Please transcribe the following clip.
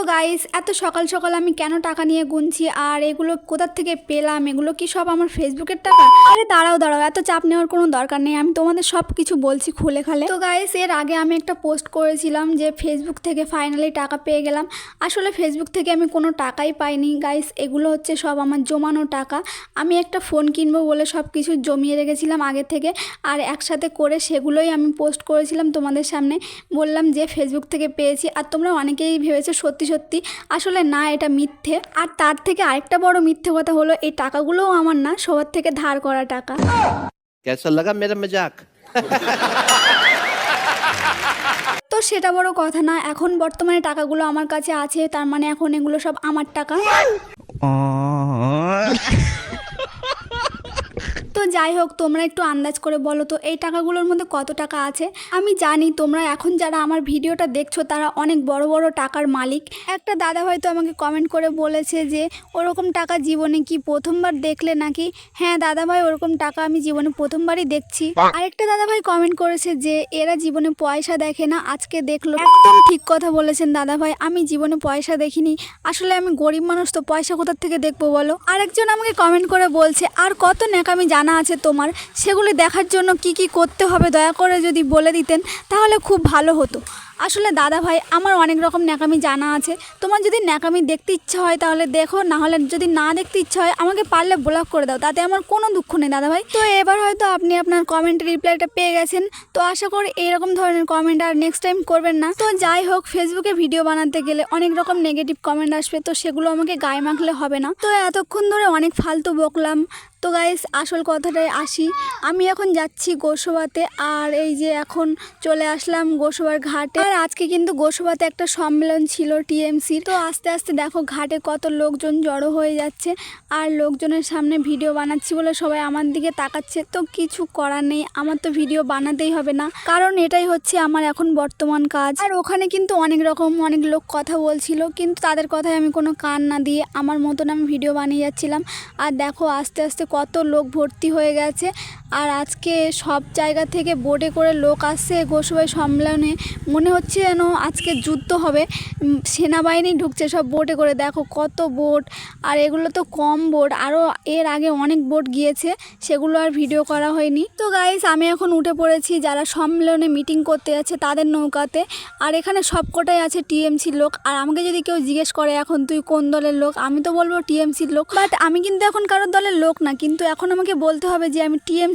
তো গাইস এত সকাল সকাল আমি কেন টাকা নিয়ে গুনছি? আর এগুলো কোথার থেকে পেলাম? এগুলো কি সব আমার ফেসবুকের টাকা? আরে দাঁড়াও দাঁড়াও, এত চাপ নেওয়ার কোনো দরকার নেই। আমি তোমাদের সব কিছু বলছি খুলে খালে। তো গাইস এর আগে আমি একটা পোস্ট করেছিলাম যে ফেসবুক থেকে ফাইনালি টাকা পেয়ে গেলাম। আসলে ফেসবুক থেকে আমি কোনো টাকাই পাইনি। গাইস এগুলো হচ্ছে সব আমার জমানো টাকা। আমি একটা ফোন কিনবো বলে সব কিছু জমিয়ে রেখেছিলাম আগে থেকে। আর একসাথে করে সেগুলোই আমি পোস্ট করেছিলাম তোমাদের সামনে। বললাম যে ফেসবুক থেকে পেয়েছি। আর তোমরা অনেকেই ভেবেছো সত্যি সত্যি আসলে না এটা মিথ্যে। আর তার থেকে আরেকটা বড় মিথ্যে কথা হলো এই টাকাগুলোও আমার না সবার থেকে ধার করা টাকা। কেসা লাগা মেরা মজাক? তো সেটা বড় কথা না এখন বর্তমানে টাকাগুলো আমার কাছে আছে তার মানে এখন এগুলো সব আমার টাকা। তো যাই হোক তোমরা একটু আন্দাজ করে বলো তো এই টাকাগুলোর মধ্যে কত টাকা আছে? আমি জানি তোমরা এখন যারা আমার ভিডিওটা দেখছ তারা অনেক বড় বড় টাকার মালিক। একটা দাদা হয়তো আমাকে কমেন্ট করে বলেছে যে ওরকম টাকা জীবনে কি প্রথমবার দেখলে নাকি? হ্যাঁ দাদা ভাই ওরকম টাকা আমি জীবনে প্রথমবারই দেখছি। আরেকটা দাদা ভাই কমেন্ট করেছে যে এরা জীবনে পয়সা দেখে না আজকে দেখল। একদম ঠিক কথা বলেছেন দাদা ভাই আমি জীবনে পয়সা দেখিনি। আসলে আমি গরিব মানুষ তো পয়সা কোথার থেকে দেখব বলো? আরেকজন আমাকে কমেন্ট করে বলছে আর কত ন্যাকামি জানা আছে তোমার, সেগুলি দেখার জন্য কি কি করতে হবে দয়া করে যদি বলে দিতেন, তাহলে খুব ভালো হতো। আসলে দাদা ভাই, আমার অনেক রকম ন্যাকামি জানা আছে। তোমার যদি ন্যাকামি দেখতে ইচ্ছা হয় তাহলে দেখো না হলে যদি না দেখতে ইচ্ছা হয়, আমাকে পারলে ব্লক করে দাও, তাতে আমার কোনো দুঃখ নেই দাদা ভাই। তো এবার হয়তো আপনি আপনার কমেন্টের রিপ্লাইটা পেয়ে গেছেন। তো আশা করি এরকম ধরনের কমেন্ট আর নেক্সট টাইম করবেন না। তো যাই হোক ফেসবুকে ভিডিও বানাতে গেলে অনেক রকম নেগেটিভ কমেন্ট আসবে, তো সেগুলো আমাকে গায়ে মাখলে হবে না। তো এতক্ষণ ধরে অনেক ফালতু বকলাম। তো গাইস আসল কথাটায় আসি। আমি এখন যাচ্ছি গোসবাতে, আর এই যে এখন চলে আসলাম গোসবার ঘাটে। আর আজকে কিন্তু গোসবাতে একটা সম্মেলন ছিল টিএমসি। তো আস্তে আস্তে দেখো ঘাটে কত লোকজন জড়ো হয়ে যাচ্ছে আর লোকজনের সামনে ভিডিও বানাচ্ছি বলে সবাই আমার দিকে তাকাচ্ছে। তো কিছু করার নেই, আমার তো ভিডিও বানাতেই হবে না। কারণ এটাই হচ্ছে আমার এখন বর্তমান কাজ। আর ওখানে কিন্তু অনেক রকম অনেক লোক কথা বলছিল, কিন্তু তাদের কথায় আমি কোনো কান না দিয়ে আমার মতন আমি ভিডিও বানিয়ে যাচ্ছিলাম। আর দেখো আস্তে আস্তে কত লোক ভর্তি হয়ে গেছে। আর আজকে সব জায়গা থেকে বোটে করে লোক আসছে গোসবাই সম্মেলনে। মনে হচ্ছে যেন আজকে যুদ্ধ হবে। সেনাবাহিনী ঢুকছে, সব বোটে করে। দেখো কত বোট। আর এগুলো তো কম বোট। আরও এর আগে অনেক বোট গিয়েছে, সেগুলো আর ভিডিও করা হয়নি। তো গাইস আমি এখন উঠে পড়েছি যারা সম্মেলনে মিটিং করতে যাচ্ছে তাদের নৌকাতে। আর এখানে সবকটাই আছে টিএমসির লোক। আর আমাকে যদি কেউ জিজ্ঞেস করে, এখন তুই কোন দলের লোক? আমি তো বলব টিএমসির লোক। বাট আমি কিন্তু এখন কারোর দলের লোক না। কিন্তু এখন আমাকে বলতে হবে যে আমি টিএমসি